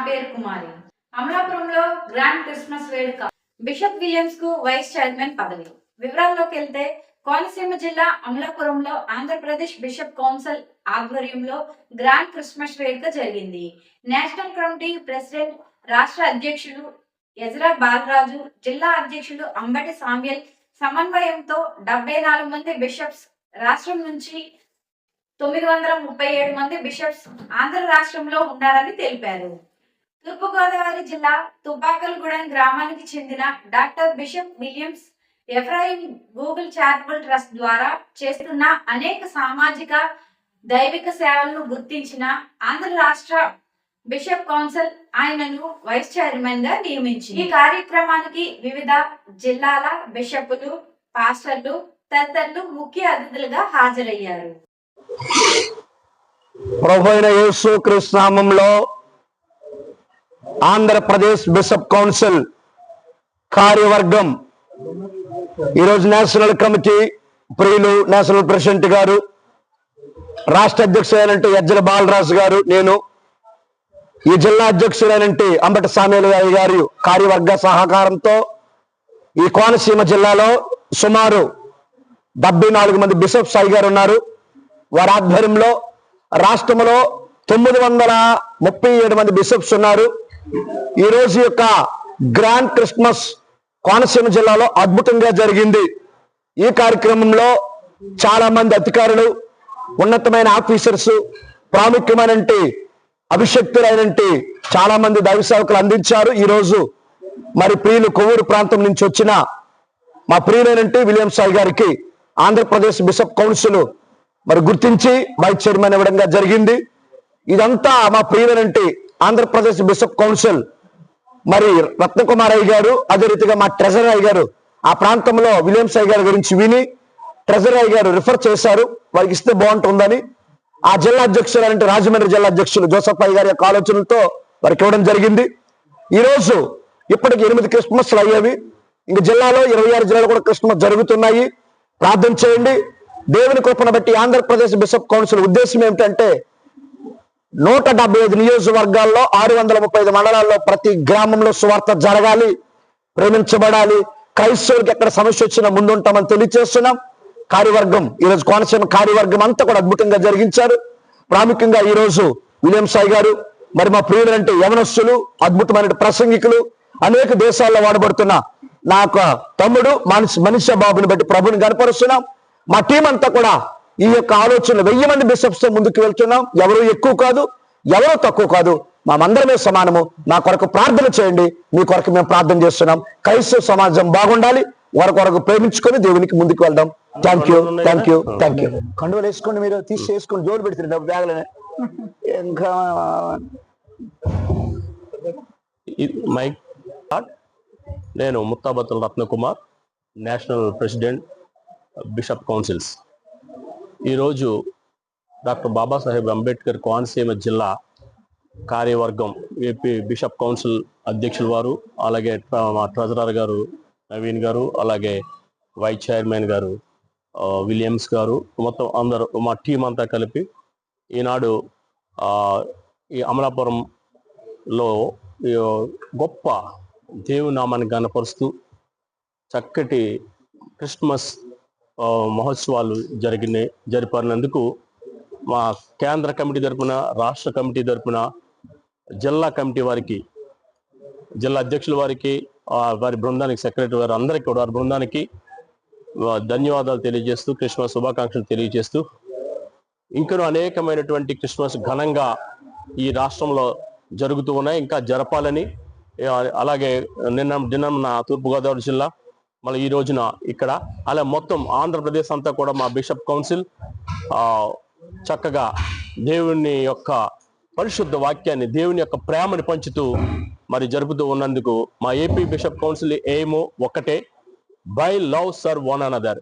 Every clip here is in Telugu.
నాబేర్ కుమారి. అమలాపురంలో గ్రాండ్ క్రిస్మస్ వేడుక. బిషప్ విలియమ్స్కు వైస్ చైర్మన్ పదవి. వివరాల్లోకి వెళ్తే కోనసీమ జిల్లా అమలాపురంలో ఆంధ్రప్రదేశ్ బిషప్ కౌన్సిల్ ఆధ్వర్యంలో గ్రాండ్ క్రిస్మస్ వేడుక జరిగింది. నేషనల్ కమిటీ ప్రెసిడెంట్ రాష్ట్ర అధ్యక్షులు యజరా బాలరాజు జిల్లా అధ్యక్షులు అంబటి సామ్యల్ సమన్వయంతో డెబ్బై నాలుగు మంది బిషప్స్ రాష్ట్రం నుంచి తొమ్మిది వందల ముప్పై ఏడు మంది బిషప్స్ ఆంధ్ర రాష్ట్రంలో ఉన్నారని తెలిపారు. తూర్పుగోదావరి జిల్లా తుపాకలగూడెం గ్రామానికి చెందిన doctor bishop Williams Ephraim Google charitable trust ద్వారా చేస్తున్న అనేక సామాజిక దైవిక సేవలను గుర్తించిన ఆంధ్ర రాష్ట్ర బిషప్ కౌన్సిల్ ఆయనను వైస్ చైర్మన్గా నియమించి ఈ కార్యక్రమానికి వివిధ జిల్లాల బిషపులు పాస్టర్లు తదితరులు ముఖ్య అతిథులుగా హాజరయ్యారు. ప్రభు అయిన యేసు కృష్ణామంలో ఆంధ్రప్రదేశ్ బిషప్ కౌన్సిల్ కార్యవర్గం. ఈరోజు నేషనల్ కమిటీ ప్రియులు నేషనల్ ప్రెసిడెంట్ గారు రాష్ట్ర అధ్యక్షులైనంటే యజ్జల బాలరాజు గారు నేను ఈ జిల్లా అధ్యక్షులైనంటే అంబటి సామేలు గారి గారి కార్యవర్గ సహకారంతో ఈ కోనసీమ జిల్లాలో సుమారు డెబ్బై నాలుగు మంది బిషప్ సాయి గారు ఉన్నారు. వారి ఆధ్వర్యంలో రాష్ట్రంలో తొమ్మిది వందల ముప్పై ఏడు మంది బిషప్స్ ఉన్నారు. ఈ రోజు యొక్క గ్రాండ్ క్రిస్మస్ కోనసీమ జిల్లాలో అద్భుతంగా జరిగింది. ఈ కార్యక్రమంలో చాలా మంది అధికారులు ఉన్నతమైన ఆఫీసర్స్ ప్రాముఖ్యమైన అభిషక్తులైన చాలా మంది దైవ సేవకులు అందించారు. ఈ రోజు మరి ప్రియులు కొవ్వూరు ప్రాంతం నుంచి వచ్చిన మా ప్రియులైనంటే విలియం సాయి గారికి ఆంధ్రప్రదేశ్ బిషప్ కౌన్సిల్ మరి గుర్తించి వైస్ చైర్మన్ ఇవ్వడంగా జరిగింది. ఇదంతా మా ప్రియులైనంటే ఆంధ్రప్రదేశ్ బిషప్ కౌన్సిల్ మరి రత్నకుమార్ అయ్య గారు అదే రీతిగా మా ట్రెజర్ అయ్య గారు ఆ ప్రాంతంలో విలియమ్స్ అయ్య గారి గురించి విని ట్రెజర్ అయ్య గారు రిఫర్ చేశారు. వారికి ఇస్తే బాగుంటుందని ఆ జిల్లా అధ్యక్షులు అంటే రాజమండ్రి జిల్లా అధ్యక్షులు జోసఫ్ అయ్య గారి యొక్క ఆలోచనలతో వారికి ఇవ్వడం జరిగింది. ఈరోజు ఇప్పటికి ఎనిమిది క్రిస్మస్లు అయ్యేవి. ఇంక జిల్లాలో ఇరవై ఆరు జిల్లాలో కూడా క్రిస్మస్ జరుగుతున్నాయి. ప్రార్థన చేయండి. దేవుని కృపను బట్టి ఆంధ్రప్రదేశ్ బిషప్ కౌన్సిల్ ఉద్దేశం ఏమిటంటే నూట డెబ్బై ఐదు నియోజకవర్గాల్లో ఆరు వందల ముప్పై ఐదు మండలాల్లో ప్రతి గ్రామంలో సువార్త జరగాలి ప్రేమించబడాలి. క్రైస్తవులకు ఎక్కడ సమస్య వచ్చినా ముందుంటామని తెలియజేస్తున్నాం. కార్యవర్గం ఈరోజు కోనసీమ కార్యవర్గం అంతా కూడా అద్భుతంగా జరిగించారు. ప్రాముఖ్యంగా ఈరోజు విలియం సాయి గారు మరి మా ప్రియులంటే యవనస్తులు అద్భుతమైన ప్రసంగికులు అనేక దేశాల్లో వాడబడుతున్న నా తమ్ముడు మనిషి మనిషి బాబుని బట్టి ప్రభుని కనపరుస్తున్నాం మా టీం అంతా కూడా ఈ యొక్క ఆలోచనలు వెయ్యి మంది బిషప్స్తో ముందుకు వెళ్తున్నాం. ఎవరు ఎక్కువ కాదు ఎవరు తక్కువ కాదు మామందరమే సమానము. నా కొరకు ప్రార్థన చేయండి. మీ కొరకు మేము ప్రార్థన చేస్తున్నాం. క్రైస్తవ సమాజం బాగుండాలి. వారి కొరకు ప్రేమించుకొని దేవునికి ముందుకు వెళ్దాం. Thank you thank you thank you కండువలు వేసుకోండి మీరు. తీసి వేసుకొని జోలు పెడుతుంది డబ్బు బ్యాగులనే. ఇంకా మైక్. నేను Muttabattula Ratnakumar national president bishop councils. ఈరోజు డాక్టర్ బాబాసాహెబ్ అంబేద్కర్ కోనసీమ జిల్లా కార్యవర్గం ఏపీ బిషప్ కౌన్సిల్ అధ్యక్షుల వారు అలాగే ట్ర- మా ట్రెజరర్ గారు నవీన్ గారు అలాగే వైస్ చైర్మన్ గారు విలియమ్స్ గారు మొత్తం అందరూ మా టీం అంతా కలిపి ఈనాడు ఈ అమలాపురంలో గొప్ప దేవునామాన్ని కనపరుస్తూ గనపరుస్తూ చక్కటి క్రిస్మస్ మహోత్సవాలు జరిగినాయి. జరిపినందుకు మా కేంద్ర కమిటీ తరపున రాష్ట్ర కమిటీ తరపున జిల్లా కమిటీ వారికి జిల్లా అధ్యక్షుల వారికి వారి బృందానికి సెక్రటరీ వారు అందరికీ కూడా వారి బృందానికి ధన్యవాదాలు తెలియజేస్తూ క్రిస్మస్ శుభాకాంక్షలు తెలియజేస్తూ ఇంకనూ అనేకమైనటువంటి క్రిస్మస్ ఘనంగా ఈ రాష్ట్రంలో జరుగుతూ ఉన్నాయి. ఇంకా జరపాలని అలాగే నిన్న నిన్న నా తూర్పుగోదావరి జిల్లా మళ్ళీ ఈ రోజున ఇక్కడ అలా మొత్తం ఆంధ్రప్రదేశ్ అంతా కూడా మా బిషప్ కౌన్సిల్ చక్కగా దేవుని యొక్క పరిశుద్ధ వాక్యాన్ని దేవుని యొక్క ప్రేమని పంచుతూ మరి జరుపుతూ ఉన్నందుకు మా ఏపీ బిషప్ కౌన్సిల్ ఎయిమ్ ఒక్కటే by love serve one another.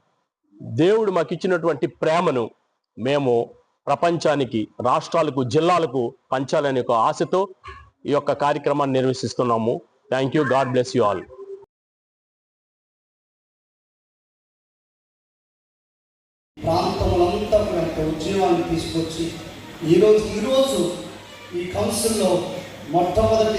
దేవుడు మాకు ఇచ్చినటువంటి ప్రేమను మేము ప్రపంచానికి రాష్ట్రాలకు జిల్లాలకు పంచాలనే ఒక ఆశతో ఈ యొక్క కార్యక్రమాన్ని నిర్వహిస్తున్నాము. Thank you God bless you all ప్రాంతములంతా యొక్క ఉద్యమాన్ని తీసుకొచ్చి ఈరోజు ఈరోజు ఈ కౌన్సిల్లో మొట్టమొదటి